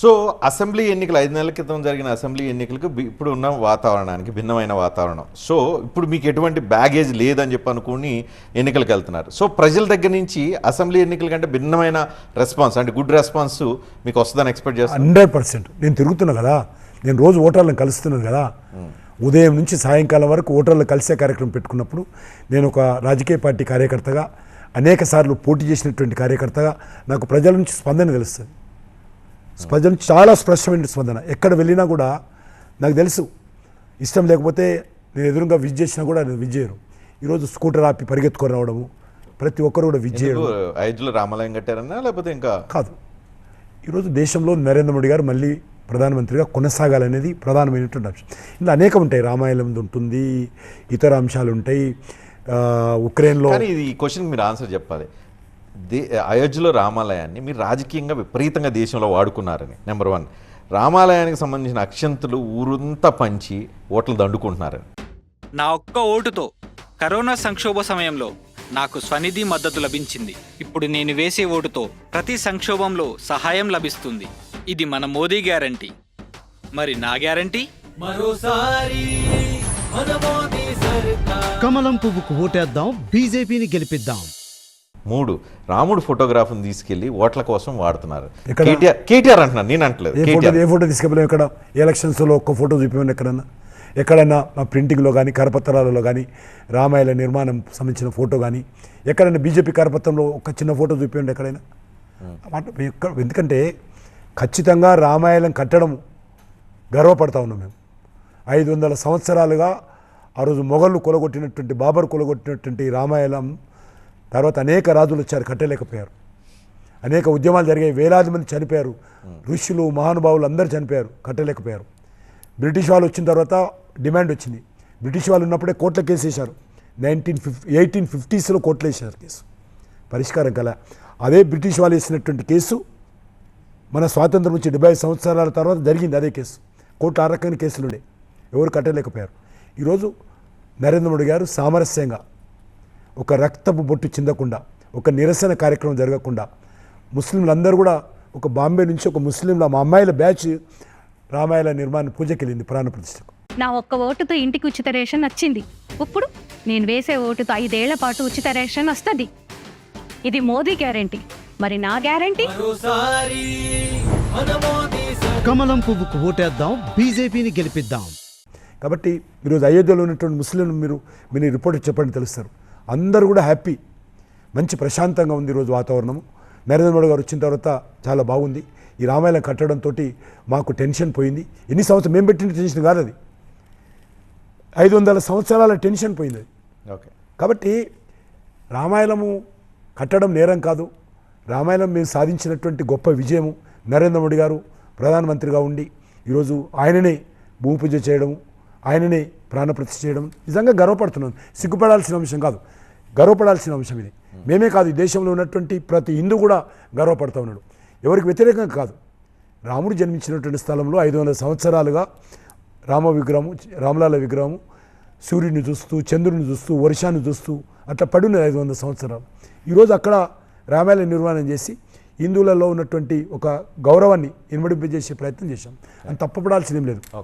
So assembly ఎన్నికలు ఐదు నెలల క్రితం జరిగిన అసెంబ్లీ ఎన్నికలకు ఇప్పుడు ఉన్న వాతావరణానికి భిన్నమైన వాతావరణం. సో ఇప్పుడు మీకు ఎటువంటి బ్యాగేజ్ లేదని చెప్పి అనుకుని ఎన్నికలకు వెళ్తున్నారు. సో ప్రజల దగ్గర నుంచి అసెంబ్లీ ఎన్నికల కంటే భిన్నమైన రెస్పాన్స్ అంటే గుడ్ రెస్పాన్స్ మీకు వస్తుందని ఎక్స్పెక్ట్ చేస్తాను హండ్రెడ్ పర్సెంట్. నేను తిరుగుతున్నా కదా. నేను రోజు ఓటర్లను కలుస్తున్నాను కదా. ఉదయం నుంచి సాయంకాలం వరకు ఓటర్లు కలిసే కార్యక్రమం పెట్టుకున్నప్పుడు నేను ఒక రాజకీయ పార్టీ కార్యకర్తగా అనేక సార్లు పోటీ చేసినటువంటి కార్యకర్తగా నాకు ప్రజల నుంచి స్పందన తెలుస్తుంది. నుంచి చాలా స్పష్టమైన స్పందన. ఎక్కడ వెళ్ళినా కూడా నాకు తెలుసు. ఇష్టం లేకపోతే నేను ఎదురుగా విజ్ చేసినా కూడా నేను విజ్ చేయరు ఈరోజు స్కూటర్ ఆపి పరిగెత్తుకొని రావడము ప్రతి ఒక్కరు కూడా విజ్ చేయడం అయోధ్యలో రామాలయం కట్టారన్నా లేకపోతే ఇంకా? కాదు. ఈరోజు దేశంలో నరేంద్ర మోడీ గారు మళ్ళీ ప్రధానమంత్రిగా కొనసాగాలనేది ప్రధానమైనటువంటి అంశం. ఇందులో అనేకం ఉంటాయి. రామాయణం ఉంటుంది ఇతర అంశాలు ఉంటాయి. ఉక్రెయిన్లో ఇది ఈ క్వశ్చన్ మీరు ఆన్సర్ చెప్పాలి. దే అయోధ్యలో రామాలయాన్ని మీరు రాజకీయంగా విపరీతంగా దేశంలో వాడుకున్నారని నెంబర్ వన్ రామాలయానికి సంబంధించిన అక్షంతులు ఊరంతా పంచి ఓట్లు దండుకుంటున్నారని. నా ఒక్క ఓటుతో కరోనా సంక్షోభ సమయంలో నాకు స్వనిధి మద్దతు లభించింది. ఇప్పుడు నేను వేసే ఓటుతో ప్రతి సంక్షోభంలో సహాయం లభిస్తుంది. ఇది మన మోదీ గ్యారంటీ. మరి నా గ్యారంటీ? మరోసారి మన మోదీ సర్కార్. కమలం పువ్వుకు ఓటేద్దాం బీజేపీని గెలిపిద్దాం. మూడు రాముడు ఫోటోగ్రాఫ్ని తీసుకెళ్ళి ఓట్ల కోసం వాడుతున్నారు? కేటీఆర్ కేటీఆర్ అంటున్నారు నేను అంటలేదు. ఏ ఫోటో తీసుకెళ్ళాం ఎక్కడ? ఎలక్షన్స్లో ఒక్క ఫోటో చూపించండి ఎక్కడన్నా? ఎక్కడైనా మా ప్రింటింగ్లో కానీ కరపత్రాలలో కానీ రామాయణ నిర్మాణం సంబంధించిన ఫోటో కానీ ఎక్కడైనా బీజేపీ కరపత్రంలో ఒక చిన్న ఫోటో చూపించండి ఎక్కడైనా? ఎందుకంటే ఖచ్చితంగా రామాయణం కట్టడం గర్వపడతా ఉన్నాం మేము. ఐదు వందల సంవత్సరాలుగా ఆ రోజు మొఘళ్ళు కొలగొట్టినటువంటి బాబర్ కొలగొట్టినటువంటి రామాయణం తర్వాత అనేక రాజులు వచ్చారు కట్టలేకపోయారు. అనేక ఉద్యమాలు జరిగాయి వేలాది మంది చనిపోయారు. ఋషులు మహానుభావులు అందరూ చనిపోయారు కట్టలేకపోయారు. బ్రిటిష్ వాళ్ళు వచ్చిన తర్వాత డిమాండ్ వచ్చింది. బ్రిటిష్ వాళ్ళు ఉన్నప్పుడే కోట్ల కేసు వేశారు. నైన్టీన్ ఫిఫ్టీ ఎయిటీన్ ఫిఫ్టీస్లో కోట్లు వేశారు కేసు. పరిష్కారం కల. అదే బ్రిటిష్ వాళ్ళు వేసినటువంటి కేసు మన స్వాతంత్రం వచ్చి డెబ్బై సంవత్సరాల తర్వాత జరిగింది అదే కేసు. కోర్టు ఆ రకమైన కేసులు ఉండే ఎవరు కట్టలేకపోయారు. ఈరోజు నరేంద్ర మోడీ గారు సామరస్యంగా ఒక రక్తపు బొట్టు చిందకుండా ఒక నిరసన కార్యక్రమం జరగకుండా ముస్లింలందరూ కూడా ఒక బాంబే నుంచి ఒక ముస్లింల మా అమ్మాయిల బ్యాచ్ రామాయణ నిర్మాణ పూజకి వెళ్ళింది ప్రాణ ప్రతిష్టకు. నా ఒక్క ఓటుతో ఇంటికి ఉచిత రేషన్ వచ్చింది ఇప్పుడు నేను వేసే ఓటుతో ఐదేళ్ళ పాటు ఉచిత రేషన్ వస్తుంది. ఇది మోదీ గ్యారంటీ. మరి నా గ్యారంటీ? కమలం పువ్వుకు ఓటేద్దాం బీజేపీని గెలిపిద్దాం. కాబట్టి ఈరోజు అయోధ్యలో ఉన్నటువంటి ముస్లింలు మీరు మీరు రిపోర్ట్ చెప్పండి తెలుస్తారు. అందరూ కూడా హ్యాపీ. మంచి ప్రశాంతంగా ఉంది ఈరోజు వాతావరణము. నరేంద్ర మోడీ గారు వచ్చిన తర్వాత చాలా బాగుంది. ఈ రామాయణం కట్టడంతో మాకు టెన్షన్ పోయింది. ఎన్ని సంవత్సరం మేము పెట్టిన టెన్షన్ కాదు అది. ఐదు వందల సంవత్సరాల టెన్షన్ పోయింది అది. ఓకే. కాబట్టి రామాయణము కట్టడం నేరం కాదు. రామాయణం మేము సాధించినటువంటి గొప్ప విజయము నరేంద్ర మోడీ గారు ప్రధానమంత్రిగా ఉండి ఈరోజు ఆయననే భూమి పూజ చేయడం ఆయననే ప్రాణప్రతిష్ఠ చేయడం నిజంగా గర్వపడుతున్నాం. సిగ్గుపడాల్సిన అంశం కాదు. గర్వపడాల్సిన అంశం ఇది. మేమే కాదు ఈ దేశంలో ఉన్నటువంటి ప్రతి హిందూ కూడా గర్వపడుతూ ఉన్నాడు. ఎవరికి వ్యతిరేకంగా కాదు. రాముడు జన్మించినటువంటి స్థలంలో ఐదు వందల సంవత్సరాలుగా రామ విగ్రహము రామలాల విగ్రహము సూర్యుడిని చూస్తూ చంద్రుడిని చూస్తూ వర్షాన్ని చూస్తూ అట్లా పడున్నది ఐదు వందల సంవత్సరాలు. ఈరోజు అక్కడ రామాయణ నిర్మాణం చేసి హిందువులలో ఉన్నటువంటి ఒక గౌరవాన్ని ఇనుమడింపజేసే ప్రయత్నం చేశాం. అని తప్పపడాల్సిందేం లేదు.